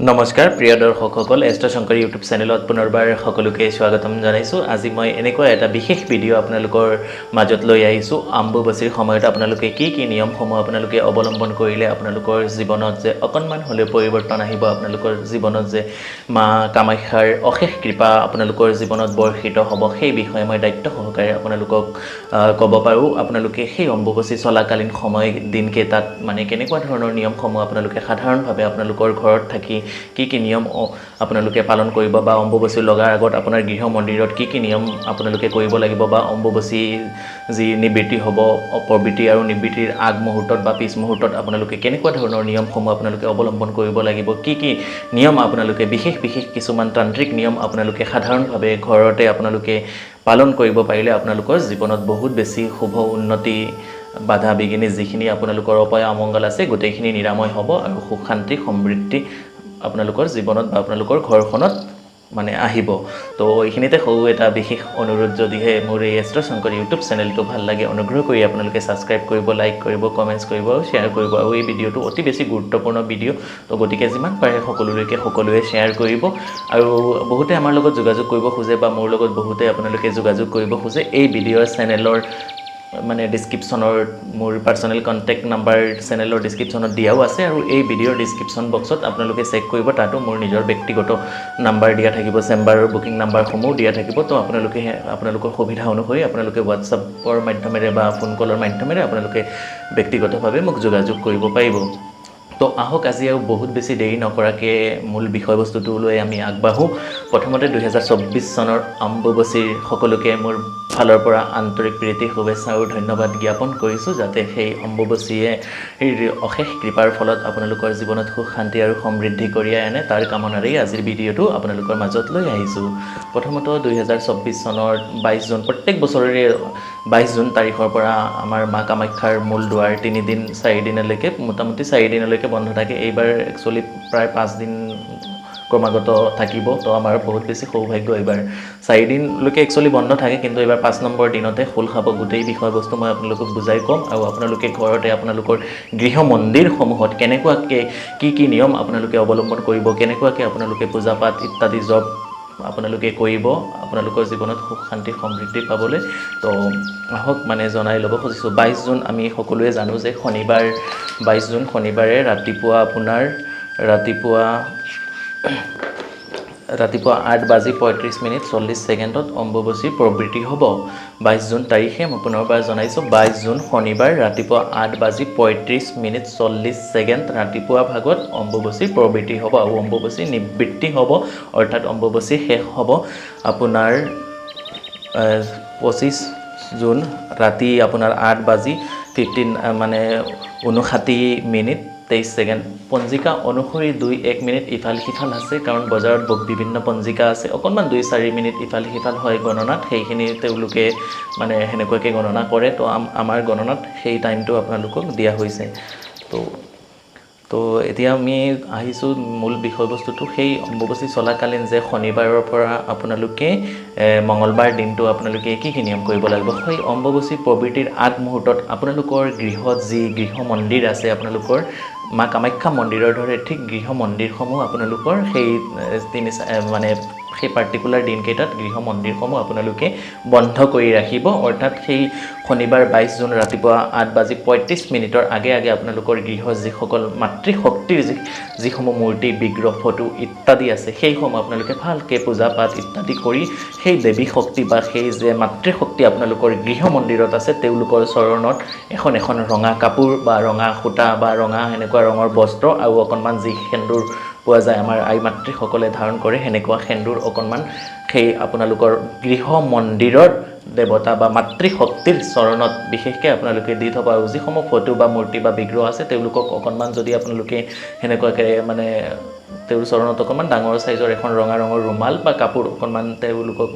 নমস্কাৰ প্ৰিয় দৰ্শকসকল astro Shankar YouTube চেনেলত পুনৰবাৰ সকলোকে স্বাগতম জনাইছোঁ। আজি মই এনেকুৱা এটা বিশেষ ভিডিঅ' আপোনালোকৰ মাজত লৈ আহিছোঁ। আম্বুবাচীৰ সময়ত আপোনালোকে কি কি নিয়মসমূহ আপোনালোকে অৱলম্বন কৰিলে আপোনালোকৰ জীৱনত যে অকণমান হ'লেও পৰিৱৰ্তন আহিব আপোনালোকৰ জীৱনত যে মা কামাখ্যাৰ অশেষ কৃপা আপোনালোকৰ জীৱনত বৰ্ষিত হ'ব সেই বিষয়ে মই দায়িত্ব সহকাৰে আপোনালোকক ক'ব পাৰোঁ। আপোনালোকে সেই অম্বুবাচী চলাকালীন সময় দিনকেইটাত মানে কেনেকুৱা ধৰণৰ নিয়মসমূহ আপোনালোকে সাধাৰণভাৱে আপোনালোকৰ ঘৰত থাকি কি কি নিয়ম আপোনালোকে পালন কৰিব বা অম্বুবাচী লগাৰ আগত আপোনাৰ গৃহ মন্দিৰত কি কি নিয়ম আপোনালোকে কৰিব লাগিব বা অম্বুবাচী যি নিবৃত্তি হ'ব প্ৰবৃত্তি আৰু নিবৃত্তিৰ আগ মুহূৰ্তত বা পিছ মুহূৰ্তত আপোনালোকে কেনেকুৱা ধৰণৰ নিয়মসমূহ আপোনালোকে অৱলম্বন কৰিব লাগিব কি কি নিয়ম আপোনালোকে বিশেষ বিশেষ কিছুমান তান্ত্ৰিক নিয়ম আপোনালোকে সাধাৰণভাৱে ঘৰতে আপোনালোকে পালন কৰিব পাৰিলে আপোনালোকৰ জীৱনত বহুত বেছি শুভ উন্নতি বাধা বিঘিনি যিখিনি আপোনালোকৰ অপায় অমংগল আছে গোটেইখিনি নিৰাময় হ'ব আৰু সুখ শান্তি সমৃদ্ধি আপোনালোকৰ জীৱনত বা আপোনালোকৰ ঘৰখনত মানে আহিব। তো এইখিনিতে সৰু এটা বিশেষ অনুৰোধ, যদিহে মোৰ এই এষ্ট্ৰ শংকৰ ইউটিউব চেনেলটো ভালো লাগে, অনুগ্ৰহ কৰি আপোনালোকে ছাবস্ক্ৰাইব কৰিব লাইক কৰিব কমেণ্টছ কৰিব আৰু শ্বেয়াৰ কৰিব আৰু এই ভিডিঅ'টো অতি বেছি গুৰুত্বপূৰ্ণ ভিডিঅ' তো গতিকে যিমান পাৰে সকলোলৈকে সকলোৱে শ্বেয়াৰ কৰিব আৰু বহুতে আমাৰ লগত যোগাযোগ কৰিব খোজে বা মোৰ লগত বহুতে আপোনালোকে যোগাযোগ কৰিব খোজে এই ভিডিঅ'ৰ চেনেলৰ মানে ডিছক্ৰিপশ্যনৰ মোৰ পাৰ্চনেল কণ্টেক্ট নাম্বাৰ চেনেলৰ ডিছক্ৰিপশ্যনত দিয়াও আছে আৰু এই ভিডিঅ'ৰ ডিছক্ৰিপশ্যন বক্সত আপোনালোকে চেক কৰিব, তাতো মোৰ নিজৰ ব্যক্তিগত নাম্বাৰ দিয়া থাকিব চেম্বাৰৰ বুকিং নাম্বাৰসমূহ দিয়া থাকিব, তো আপোনালোকে আপোনালোকৰ সুবিধা অনুসৰি আপোনালোকে হোৱাটছআপৰ মাধ্যমেৰে বা ফোন কলৰ মাধ্যমেৰে আপোনালোকে ব্যক্তিগতভাৱে মোক যোগাযোগ কৰিব পাৰিব। তো আহক আজি আৰু বহুত বেছি দেৰি নকৰাকৈ মূল বিষয়বস্তুটো লৈ আমি আগবাঢ়োঁ। প্ৰথমতে দুহেজাৰ চৌব্বিছ চনৰ অম্বুবাচীৰ সকলোকে মোৰ ফালৰ পৰা আন্তৰিক প্ৰীতি শুভেচ্ছা আৰু ধন্যবাদ জ্ঞাপন কৰিছোঁ যাতে সেই অম্বুবাচীয়ে অশেষ কৃপাৰ ফলত আপোনালোকৰ জীৱনত সুখ শান্তি আৰু সমৃদ্ধি কঢ়িয়াই আনে। তাৰ কামনাৰেই আজিৰ ভিডিঅ'টো আপোনালোকৰ মাজত লৈ আহিছোঁ। প্ৰথমত দুহেজাৰ চৌব্বিছ চনৰ বাইছ জুন প্ৰত্যেক বছৰৰে বাইছ জুন তাৰিখৰ পৰা আমাৰ মা কামাখ্যাৰ মূল দুৱাৰ তিনিদিন, চাৰিদিনলৈকে, মোটামুটি চাৰিদিনলৈকে বন্ধ থাকে। এইবাৰ একচুৱেলি প্ৰায় পাঁচদিন ক্ৰমাগত থাকিব। তো আমাৰ বহুত বেছি সৌভাগ্য এইবাৰ। চাৰিদিনলৈকে একচুৱেলি বন্ধ থাকে, কিন্তু এইবাৰ পাঁচ নম্বৰ দিনতে খোল খাব গোটেই বিষয়বস্তু মই আপোনালোকক বুজাই ক'ম। আৰু আপোনালোকে ঘৰতে আপোনালোকৰ গৃহ মন্দিৰসমূহত কেনেকুৱাকৈ কি কি নিয়ম আপোনালোকে অৱলম্বন কৰিব, কেনেকুৱাকৈ আপোনালোকে পূজা পাঠ ইত্যাদি জব আপোনালোকে কৰিব আপোনালোকৰ জীৱনত সুখ শান্তি সমৃদ্ধি পাবলৈ। তো আহক মানে জনাই ল'ব খুজিছোঁ। বাইছ জুন আমি সকলোৱে জানো যে শনিবাৰ বাইছ জুন শনিবাৰে ৰাতিপুৱা আপোনাৰ ৰাতিপুৱা ৰাতিপুৱা আঠ বাজি পঁয়ত্ৰিছ মিনিট চল্লিছ ছেকেণ্ডত অম্বুবাচী প্ৰবৃত্তি হ'ব। বাইছ জুন তাৰিখে মই পুনৰবাৰ জনাইছোঁ, বাইছ জুন শনিবাৰ ৰাতিপুৱা আঠ বাজি পঁয়ত্ৰিছ মিনিট চল্লিছ ছেকেণ্ড ৰাতিপুৱা ভাগত অম্বুবাচী প্ৰবৃত্তি হ'ব। আৰু অম্বুবাচী নিবৃত্তি হ'ব, অৰ্থাৎ অম্বুবাচী শেষ হ'ব। আপোনাৰ পঁচিছ জুন ৰাতি আপোনাৰ আঠ বাজি ফিফটিন মানে ঊনষাঠি মিনিট তেইছ ছেকেণ্ড পঞ্জিকা অনুসৰি দুই এক মিনিট ইফাল সিফাল আছে, কাৰণ বজাৰত বিভিন্ন পঞ্জিকা আছে। অকণমান দুই চাৰি মিনিট ইফাল সিফাল হয় গণনাত, সেইখিনি তেওঁলোকে মানে সেনেকুৱাকৈ গণনা কৰে। তো আমাৰ গণনাত সেই টাইমটো আপোনালোকক দিয়া হৈছে। তো তো এতিয়া আমি আহিছোঁ মূল বিষয়বস্তুটো। সেই অম্বুবাচী চলাকালীন যে শনিবাৰৰ পৰা আপোনালোকে মঙলবাৰ দিনটো আপোনালোকে কি কি নিয়ম কৰিব লাগিব? সেই অম্বুবাচী প্ৰবৃত্তিৰ আগমুহূৰ্তত আপোনালোকৰ গৃহত যি গৃহ মন্দিৰ আছে, আপোনালোকৰ মা কামাখ্যা মন্দিৰৰ দৰে ঠিক গৃহ মন্দিৰসমূহ আপোনালোকৰ সেই তিনি মানে সেই পাৰ্টিকুলাৰ দিনকেইটাত গৃহ মন্দিৰসমূহ আপোনালোকে বন্ধ কৰি ৰাখিব। অৰ্থাৎ সেই শনিবাৰ বাইছ জুন ৰাতিপুৱা আঠ বাজি পঁয়ত্ৰিছ মিনিটৰ আগে আগে আপোনালোকৰ গৃহ যিসকল মাতৃশক্তিৰ যি যিসমূহ মূৰ্তি বিগ্ৰহ ফটো ইত্যাদি আছে সেইসমূহ আপোনালোকে ভালকৈ পূজা পাঠ ইত্যাদি কৰি সেই দেৱী শক্তি বা সেই যে মাতৃশক্তি আপোনালোকৰ গৃহ মন্দিৰত আছে তেওঁলোকৰ চৰণত এখন এখন ৰঙা কাপোৰ বা ৰঙা সূতা বা ৰঙা সেনেকুৱা ৰঙৰ বস্ত্ৰ আৰু অকণমান যি সেন্দুৰ পোৱা যায়। আমাৰ আই মাতৃসকলে ধাৰণ কৰে সেনেকুৱা সেন্দুৰ অকণমান সেই আপোনালোকৰ গৃহ মন্দিৰৰ দেৱতা বা মাতৃশক্তিৰ চৰণত বিশেষকৈ আপোনালোকে দি থব আৰু যিসমূহ ফটো বা মূৰ্তি বা বিগ্ৰহ আছে তেওঁলোকক অকণমান যদি আপোনালোকে সেনেকুৱাকৈ মানে তেওঁৰ চৰণত অকণমান ডাঙৰ চাইজৰ এখন ৰঙা ৰঙৰ ৰুমাল বা কাপোৰ অকণমান তেওঁলোকক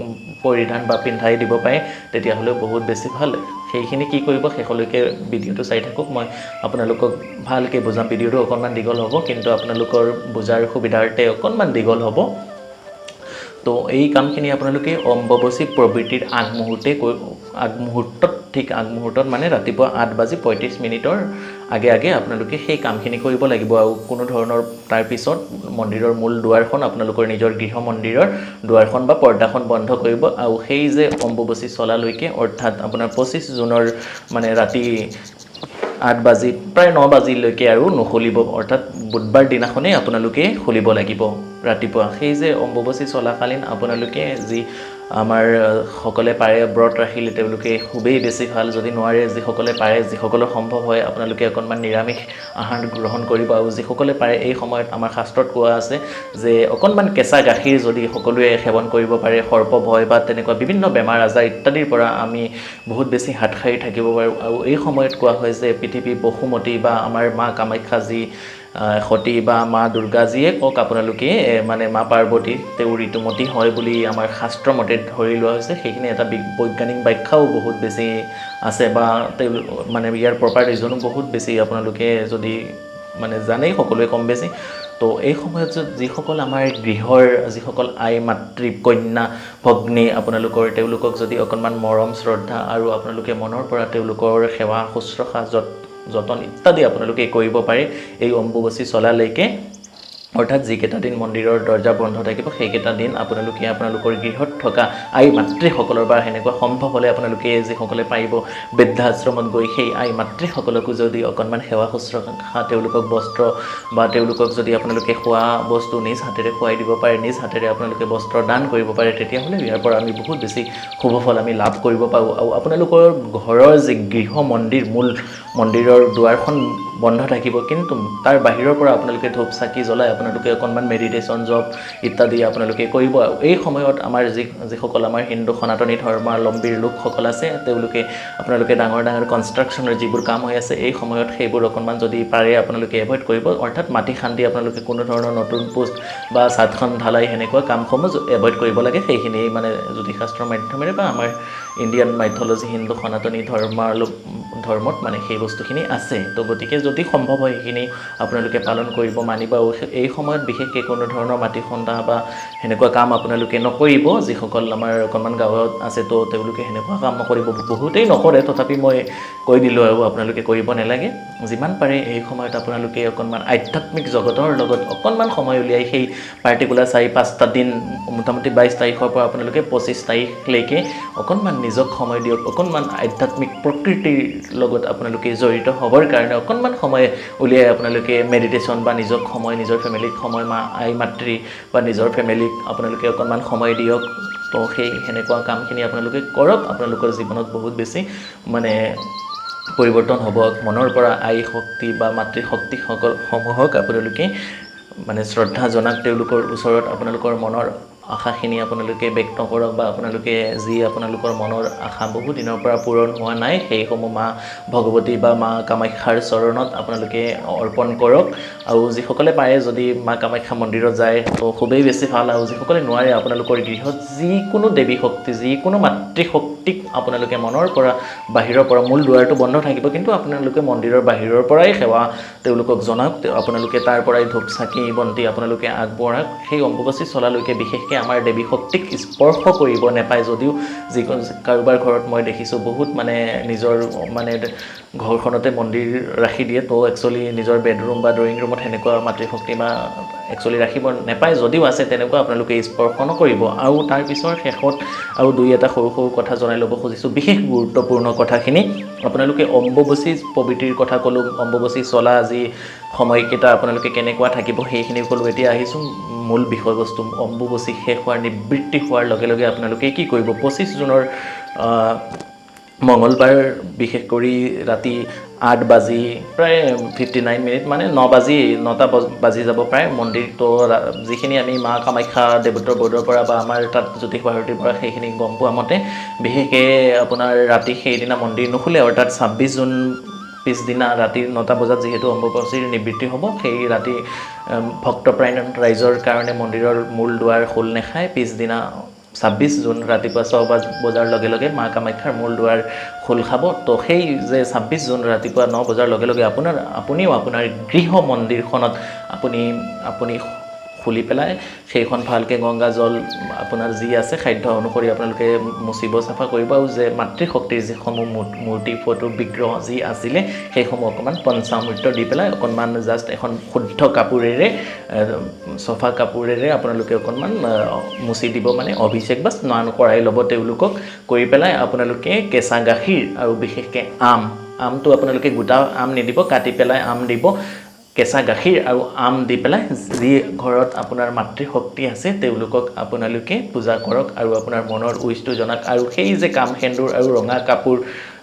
পৰিধান বা পিন্ধাই দিব পাৰে তেতিয়াহ'লেও বহুত বেছি ভাল। সেইখিনি কি কৰিব শেষলৈকে ভিডিঅ'টো চাই থাকক। মই আপোনালোকক ভালকৈ বুজাম ভিডিঅ'টো অকণমান দীঘল হ'ব কিন্তু আপোনালোকৰ বুজাৰ সুবিধাৰ্থে অকণমান দীঘল হ'ব। তো এই কামখিনি আপোনালোকে অম্বুবাচী প্ৰবৃত্তিৰ আগমুহূৰ্তে আগমুহূৰ্তত, ঠিক আগমুহূৰ্তত মানে ৰাতিপুৱা আঠ বাজি পঁয়ত্ৰিছ মিনিটৰ আগে আগে আপোনালোকে সেই কামখিনি কৰিব লাগিব আৰু কোনো ধৰণৰ তাৰপিছত মন্দিৰৰ মূল দুৱাৰখন আপোনালোকৰ নিজৰ গৃহ মন্দিৰৰ দুৱাৰখন বা পৰ্দাখন বন্ধ কৰিব আৰু সেই যে অম্বুবাচী চলালৈকে, অৰ্থাৎ আপোনাৰ পঁচিছ জুনৰ মানে ৰাতি আঠ বাজি, প্ৰায় ন বাজিলৈকে আৰু নুখুলিব। অৰ্থাৎ বুধবাৰ দিনাখনেই আপোনালোকে খুলিব লাগিব ৰাতিপুৱা। সেই যে অম্বুবাচী চলাকালীন আপোনালোকে যি আমাৰ সকলে পাৰে ব্ৰত ৰাখিলে তেওঁলোকে খুবেই বেছি ভাল। যদি নোৱাৰে যিসকলে পাৰে যিসকলৰ সম্ভৱ হয় আপোনালোকে অকণমান নিৰামিষ আহাৰ গ্ৰহণ কৰিব। আৰু যিসকলে পাৰে এই সময়ত আমাৰ শাস্ত্ৰত কোৱা আছে যে অকণমান কেঁচা গাখীৰ যদি সকলোৱে সেৱন কৰিব পাৰে সৰ্প ভয় বা তেনেকুৱা বিভিন্ন বেমাৰ আজাৰ ইত্যাদিৰ পৰা আমি বহুত বেছি হাত সাৰি থাকিব পাৰোঁ। আৰু এই সময়ত কোৱা হয় যে পৃথিৱী বসুমতী বা আমাৰ মা কামাখ্যা যি সতী বা মা দুৰ্গা যিয়ে কওক আপোনালোকে মানে মা পাৰ্বতী তেওঁ ঋতুমতী হয় বুলি আমাৰ শাস্ত্ৰ মতে ধৰি লোৱা হৈছে সেইখিনি এটা বৈজ্ঞানিক ব্যাখ্যাও বহুত বেছি আছে বা তেওঁ মানে ইয়াৰ প্ৰপাৰ ৰিজনো বহুত বেছি আপোনালোকে যদি মানে জানেই সকলোৱে কম বেছি। তো এই সময়ত যিসকল আমাৰ গৃহৰ যিসকল আই মাতৃ কন্যা ভগ্নী আপোনালোকৰ তেওঁলোকক যদি অকণমান মৰম শ্ৰদ্ধা আৰু আপোনালোকে মনৰ পৰা তেওঁলোকৰ সেৱা শুশ্ৰূষা যত যতন ইত্যাদি আপোনালোকে কৰিব পাৰে এই অম্বুবাচী চলালৈকে অৰ্থাৎ যিকেইটা দিন মন্দিৰৰ দৰ্জা বন্ধ থাকিব সেইকেইটা দিন আপোনালোকে আপোনালোকৰ গৃহত থকা আই মাতৃসকলৰ বা সেনেকুৱা সম্ভৱ হ'লে আপোনালোকে যিসকলে পাৰিব বৃদ্ধাশ্ৰমত গৈ সেই আই মাতৃসকলকো যদি অকণমান সেৱা শুশ্ৰূষা তেওঁলোকক বস্ত্ৰ বা তেওঁলোকক যদি আপোনালোকে খোৱা বস্তু নিজ হাতেৰে খুৱাই দিব পাৰে নিজ হাতেৰে আপোনালোকে বস্ত্ৰ দান কৰিব পাৰে তেতিয়াহ'লে ইয়াৰ পৰা আমি বহুত বেছি শুভ ফল আমি লাভ কৰিব পাৰোঁ। আৰু আপোনালোকৰ ঘৰৰ যি গৃহ মন্দিৰ মূল মন্দিৰৰ দুৱাৰখন বন্ধ থাকিব। কিন্তু তাৰ বাহিৰৰ পৰা আপোনালোকে ধূপ চাকি জ্বলাই আপোনালোকে অকণমান মেডিটেশ্যন জব ইত্যাদি আপোনালোকে কৰিব। আৰু এই সময়ত আমাৰ যি যিসকল আমাৰ হিন্দু সনাতনী ধৰ্মাৱলম্বীৰ লোকসকল আছে, তেওঁলোকে আপোনালোকে ডাঙৰ ডাঙৰ কনষ্ট্ৰাকশ্যনৰ যিবোৰ কাম হৈ আছে, এই সময়ত সেইবোৰ অকণমান যদি পাৰে আপোনালোকে এভইড কৰিব। অৰ্থাৎ মাটি খান্দি আপোনালোকে কোনো ধৰণৰ নতুন পোষ্ট বা ছাদখন ঢালাই সেনেকুৱা কামসমূহ এভইড কৰিব লাগে। সেইখিনি মানে জ্যোতিষাস্ত্ৰৰ মাধ্যমেৰে বা আমাৰ ইণ্ডিয়ান মাইথলজি হিন্দু সনাতনী ধৰ্মালোক ধৰ্মত মানে সেই বস্তুখিনি আছে। তো গতিকে যদি সম্ভৱ হয় সেইখিনি আপোনালোকে পালন কৰিব মানিব এই সময়ত বিশেষকৈ কোনো ধৰণৰ মাটি খন্দা বা সেনেকুৱা কাম আপোনালোকে নকৰিব যিসকল আমাৰ অকণমান গাঁৱত আছে তো তেওঁলোকে সেনেকুৱা কাম নকৰিব বহুতেই নকৰে। তথাপি মই কৈ দিলোঁ আৰু আপোনালোকে কৰিব নালাগে। যিমান পাৰে এই সময়ত আপোনালোকে অকণমান আধ্যাত্মিক জগতৰ লগত অকণমান সময় উলিয়াই সেই পাৰ্টিকুলাৰ চাৰি পাঁচটা দিন মোটামুটি বাইছ তাৰিখৰ পৰা আপোনালোকে পঁচিছ তাৰিখলৈকে অকণমান নিজক সময় দিয়ক। অকণমান আধ্যাত্মিক প্ৰকৃতিৰ লগত আপোনালোকে জড়িত হ'বৰ কাৰণে অকণমান সময় উলিয়াই আপোনালোকে মেডিটেশ্যন বা নিজক সময় নিজৰ ফেমিলিক সময় মা আই মাতৃ বা নিজৰ ফেমিলিক আপোনালোকে অকণমান সময় দিয়ক। তো সেই সেনেকুৱা কামখিনি আপোনালোকে কৰক। আপোনালোকৰ জীৱনত বহুত বেছি মানে পৰিৱৰ্তন হ'ব। মনৰ পৰা আই শক্তি বা মাতৃশক্তিসকল সমূহক আপোনালোকে মানে শ্ৰদ্ধা জনাক। তেওঁলোকৰ ওচৰত আপোনালোকৰ মনৰ আশাখিনি আপোনালোকে ব্যক্ত কৰক বা আপোনালোকে যি আপোনালোকৰ মনৰ আশা বহু দিনৰ পৰা পূৰণ হোৱা নাই, সেইসমূহ মা ভগৱতী বা মা কামাখ্যাৰ চৰণত আপোনালোকে অৰ্পণ কৰক। আৰু যিসকলে পাৰে যদি মা কামাখ্যা মন্দিৰত যায়, তো খুবেই বেছি ভালো। আৰু যিসকলে নোৱাৰে, আপোনালোকৰ গৃহত যিকোনো দেৱী শক্তি, যিকোনো মাতৃশক্তিক আপোনালোকে মনৰ পৰা বাহিৰৰ পৰা মূল দুৱাৰটো বন্ধ থাকিব, কিন্তু আপোনালোকে মন্দিৰৰ বাহিৰৰ পৰাই সেৱা তেওঁলোকক জনাওক, আপোনালোকে তাৰ পৰাই ধূপ, চাকি, বন্তি আপোনালোকে আগবঢ়াওক। সেই অম্বুবাচী চলালৈকে বিশেষকৈ আমাৰ দেৱী শক্তিক স্পৰ্শ কৰিব নাপায় যদিও যিকোনো কাৰোবাৰ ঘৰত মই দেখিছোঁ, বহুত মানে নিজৰ মানে ঘৰখনতে মন্দিৰ ৰাখি দিয়ে, তো একচুৱেলি নিজৰ বেডৰুম বা ড্ৰয়িং ৰুমত সেনেকুৱা মাতৃশক্তি বা একচুৱেলি ৰাখিব নাপায়, যদিও আছে তেনেকুৱা, আপোনালোকে স্পৰ্শ নকৰিব আৰু তাৰ পিছৰ শেষত আৰু দুই এটা সৰু সৰু কথা জনাই ল'ব খুজিছোঁ, বিশেষ গুৰুত্বপূৰ্ণ কথাখিনি। আপোনালোকে অম্বুবাচী প্ৰবৃত্তিৰ কথা ক'লোঁ, অম্বুবাচী চলা যি সময়কেইটা আপোনালোকে কেনেকুৱা থাকিব সেইখিনি ক'লোঁ, এতিয়া আহিছোঁ মূল বিষয়বস্তু, অম্বুবাচী শেষ হোৱাৰ নিবৃত্তি হোৱাৰ লগে লগে আপোনালোকে কি কৰিব? পঁচিছ জুনৰ মঙলবাৰ বিশেষ কৰি ৰাতি আঠ বাজি, প্ৰায় ফিফটি নাইন মিনিট মানে ন বাজি, নটা বজ- বাজি যাব প্ৰায় মন্দিৰটো যিখিনি আমি মা কামাখ্যা দেৱোত্তৰ বৰ্ডৰ পৰা বা আমাৰ তাত জ্যোতিষ ভাৰতীৰ পৰা সেইখিনি গম পোৱা মতে, বিশেষকৈ আপোনাৰ ৰাতি সেইদিনা মন্দিৰ নুখুলে, অৰ্থাৎ ছাব্বিছ জুন পিছদিনা ৰাতি নটা বজাত যিহেতু অম্বুবাচীৰ নিবৃত্তি হ'ব, সেই ৰাতি ভক্তপ্ৰাণ ৰাইজৰ কাৰণে মন্দিৰৰ মূল দুৱাৰ খোল নাখায় পিছদিনা ছাব্বিছ জুন ৰাতিপুৱা ছয় বাজ, বজাৰ লগে লগে মা কামাখ্যাৰ মূল দুৱাৰ খোল খাব। তো সেই যে ছাব্বিছ জুন ৰাতিপুৱা ন বজাৰ লগে লগে আপোনাৰ, আপুনিও আপোনাৰ গৃহ মন্দিৰখনত আপুনি আপুনি খুলি পেলাই। সেইখন ভালকৈ গংগা জল আপোনাৰ যি আছে, খাদ্য অনুসৰি আপোনালোকে মুচিব, চাফা কৰিব আৰু যে মাতৃশক্তিৰ যিসমূহ মূৰ্তি, ফটো, বিগ্ৰহ যি আছিলে, সেইসমূহ অকণমান পঞ্চামৃত দি পেলাই অকণমান জাষ্ট এখন শুদ্ধ কাপোৰেৰে চফা কাপোৰেৰে আপোনালোকে অকণমান মুচি দিব মানে অভিষেক বা স্নান কৰাই ল'ব তেওঁলোকক। কৰি পেলাই আপোনালোকে কেঁচা গাখীৰ আৰু বিশেষকৈ আম, আমটো আপোনালোকে গোটা আম নিদিব, কাটি পেলাই আম দিব। কেঁচা গাখীৰ আৰু আম দি পেলাই যি ঘৰত আপোনাৰ মাতৃশক্তি আছে, তেওঁলোকক আপোনালোকে পূজা কৰক আৰু আপোনাৰ মনৰ উইচটো জনাওক আৰু সেই যে কাম সেন্দুৰ আৰু ৰঙা কাপোৰ,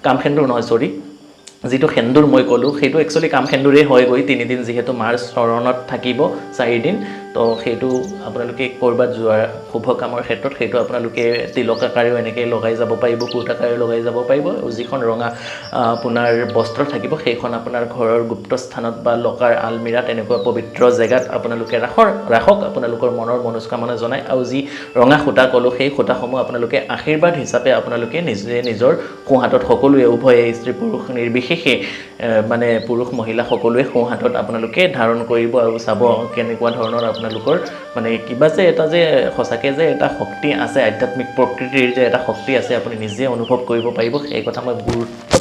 কাম সেন্দুৰ নহয়, চৰি, যিটো সেন্দুৰ মই ক'লোঁ, সেইটো একচুৱেলি কাম সেন্দুৰেই হয়গৈ। তিনিদিন যিহেতু মাৰ চৰণত থাকিব, চাৰিদিন। তো সেইটো আপোনালোকে ক'ৰবাত যোৱাৰ শুভ কামৰ ক্ষেত্ৰত সেইটো আপোনালোকে তিলক আকাৰেও এনেকৈ লগাই যাব পাৰিব কোট আকাৰেও লগাই যাব পাৰিব। যিখন ৰঙা আপোনাৰ বস্ত্ৰ থাকিব সেইখন আপোনাৰ ঘৰৰ গুপ্ত স্থানত বা লকাৰ আলমিৰাত এনেকুৱা পবিত্ৰ জেগাত আপোনালোকে ৰাখৰ ৰাখক আপোনালোকৰ মনৰ মনোস্কামনা জনাই। আৰু যি ৰঙা সূতা ক'লোঁ সেই সূতাসমূহ আপোনালোকে আশীৰ্বাদ হিচাপে আপোনালোকে নিজে নিজৰ সোঁহাতত সকলোৱে উভয়ে স্ত্ৰী পুৰুষ নিৰ্বিশেষে মানে পুৰুষ মহিলা সকলোৱে সোঁহাতত আপোনালোকে ধাৰণ কৰিব আৰু চাব কেনেকুৱা ধৰণৰ আপোনালোকৰ মানে কিবা যে এটা যে সঁচাকৈ যে এটা শক্তি আছে আধ্যাত্মিক প্ৰকৃতিৰ যে এটা শক্তি আছে আপুনি নিজে অনুভৱ কৰিব পাৰিব। সেই কথা মই গুৰুত্ব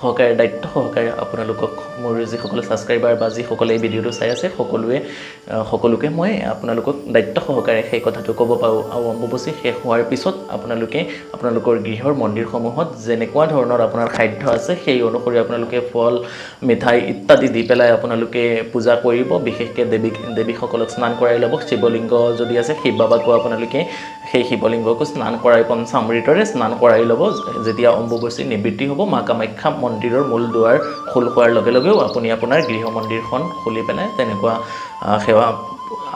সহকাৰে দায়িত্ব সহকাৰে আপোনালোকক মোৰ যিসকলে ছাবস্ক্ৰাইবাৰ বা যিসকলে এই ভিডিঅ'টো চাই আছে সকলোৱে সকলোকে মই আপোনালোকক দায়িত্ব সহকাৰে সেই কথাটো ক'ব পাৰোঁ। আৰু অম্বুবাচী শেষ হোৱাৰ পিছত আপোনালোকে আপোনালোকৰ গৃহৰ মন্দিৰসমূহত যেনেকুৱা ধৰণৰ আপোনাৰ খাদ্য আছে সেই অনুসৰি আপোনালোকে ফল মিঠাই ইত্যাদি দি পেলাই আপোনালোকে পূজা কৰিব। বিশেষকৈ দেৱী দেৱীসকলক স্নান কৰাই ল'ব। শিৱলিংগ যদি আছে শিৱ বাবাকো আপোনালোকে সেই শিৱলিংগকো স্নান কৰাই পঞ্চামৃতৰে স্নান কৰাই ল'ব। যেতিয়া অম্বুবাচী নিবৃত্তি হ'ব মা কামাখ্যা মন্দিৰৰ মূল দুৱাৰ খোল হোৱাৰ লগে লগেও আপুনি আপোনাৰ গৃহ মন্দিৰখন খুলি পেলাই তেনেকুৱা সেৱা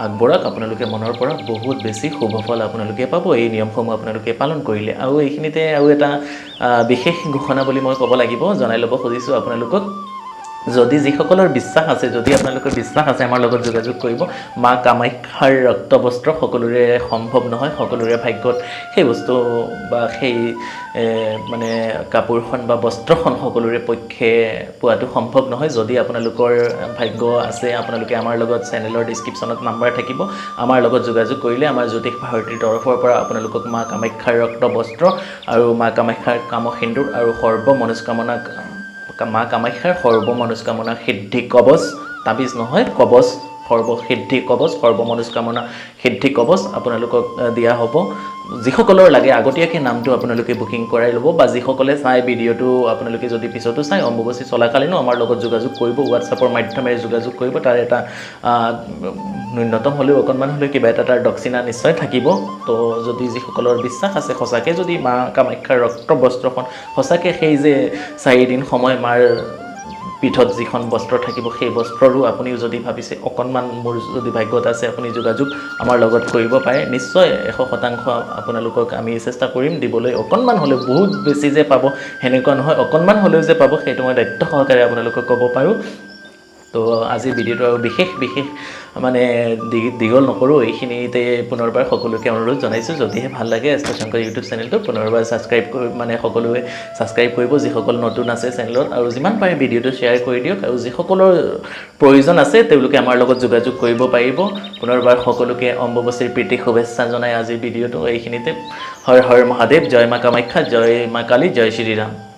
আগবঢ়াওক আপোনালোকে মনৰ পৰা বহুত বেছি শুভ ফল আপোনালোকে পাব। এই নিয়মসমূহ আপোনালোকে পালন কৰিলে। আৰু এইখিনিতে আৰু এটা বিশেষ ঘোষণা বুলি মই ক'ব লাগিব। জনাই ল'ব খুজিছোঁ আপোনালোকক। যদি যিসকলৰ বিশ্বাস আছে যদি আপোনালোকৰ বিশ্বাস আছে আমাৰ লগত যোগাযোগ কৰিব। মা কামাখ্যাৰ ৰক্তবস্ত্ৰ সকলোৰে সম্ভৱ নহয় সকলোৰে ভাগ্যত সেই বস্তু বা সেই মানে কাপোৰখন বা বস্ত্ৰখন সকলোৰে পক্ষে পোৱাটো সম্ভৱ নহয়। যদি আপোনালোকৰ ভাগ্য আছে আপোনালোকে আমাৰ লগত চেনেলৰ ডিছক্ৰিপশ্যনত নাম্বাৰ থাকিব। আমাৰ লগত যোগাযোগ কৰিলে আমাৰ জ্যোতিষ ভাৰতীৰ তৰফৰ পৰা আপোনালোকক মা কামাখ্যাৰ ৰক্ত বস্ত্ৰ আৰু মা কামাখ্যাৰ কাম সেন্দুৰ আৰু সৰ্ব মনস্কামনা মা কামাখ্যাৰ সৰ্ব মনস্কামনা সিদ্ধি কবচ, তাবিজ নহয়, কবচ, সৰ্ব সিদ্ধি কবচ সৰ্ব মনস্কামনা সিদ্ধি কবচ আপোনালোকক দিয়া হ'ব। যিসকলৰ লাগে আগতীয়াকৈ নামটো আপোনালোকে বুকিং কৰাই ল'ব বা যিসকলে চাই ভিডিঅ'টো আপোনালোকে যদি পিছতো চাই অম্বুবাচী চলাকালীনো আমাৰ লগত যোগাযোগ কৰিব হোৱাটছআপৰ মাধ্যমেৰে যোগাযোগ কৰিব, তাৰ এটা ন্যূনতম হ'লেও অকণমান হ'লেও কিবা এটা তাৰ দক্ষিণা নিশ্চয় থাকিব। তো যদি যিসকলৰ বিশ্বাস আছে সঁচাকৈ যদি মা কামাখ্যাৰ ৰক্ত বস্ত্ৰখন সঁচাকৈ সেই যে চাৰিদিন সময় মাৰ পীঠত যিখন বস্ত্ৰ থাকিব সেই বস্ত্ৰৰো আপুনিও যদি ভাবিছে অকণমান মোৰ যদি ভাগ্যত আছে আপুনি যোগাযোগ আমাৰ লগত কৰিব পাৰে। নিশ্চয় এশ শতাংশ আপোনালোকক আমি চেষ্টা কৰিম দিবলৈ। অকণমান হ'লেও বহুত বেছি যে পাব সেনেকুৱা নহয়। অকণমান হ'লেও যে পাব সেইটো মই দায়িত্ব সহকাৰে আপোনালোকক ক'ব পাৰোঁ। তো আজিৰ ভিডিঅ'টো বিশেষ বিশেষ মানে দীঘল নকৰোঁ, এইখিনিতে পুনৰবাৰ সকলোকে অনুৰোধ জনাইছোঁ। যদিহে ভালো লাগে এষ্টাৰ শংকৰ ইউটিউব চেনেলটো পুনৰবাৰ ছাবস্ক্ৰাইব কৰি মানে সকলোৱে ছাবস্ক্ৰাইব কৰিব, যিসকল নতুন আছে চেনেলত, আৰু যিমান পাৰে ভিডিঅ'টো শ্বেয়াৰ কৰি দিয়ক, আৰু যিসকলৰ প্ৰয়োজন আছে, তেওঁলোকে আমাৰ লগত যোগাযোগ কৰিব পাৰিব। পুনৰবাৰ সকলোকে অম্বুবাচীৰ প্ৰীতি শুভেচ্ছা জনাই আজিৰ ভিডিঅ'টো, এইখিনিতে। হৰ হৰ মহাদেৱ, জয় মা কামাখ্যা, জয় মা কালী, জয় শ্ৰীৰাম